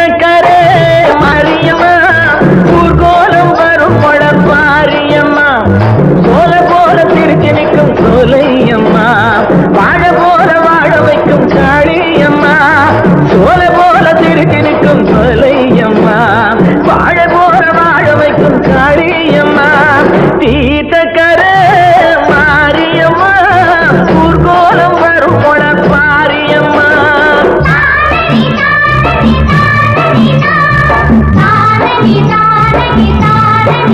சொந்தக்காரே மாரியம்மா ஊர்கோலம் வரும் பொழப்பாரியம்மா போல போல திருச்சி நிற்கும் சோலையம்மா. வாழ போல வாழ வைக்கும் காளியம்மா சோல போல திருச்சி நிற்கும் சோலையம்மா. வாழ போல வாழ வைக்கும் காளியம்மா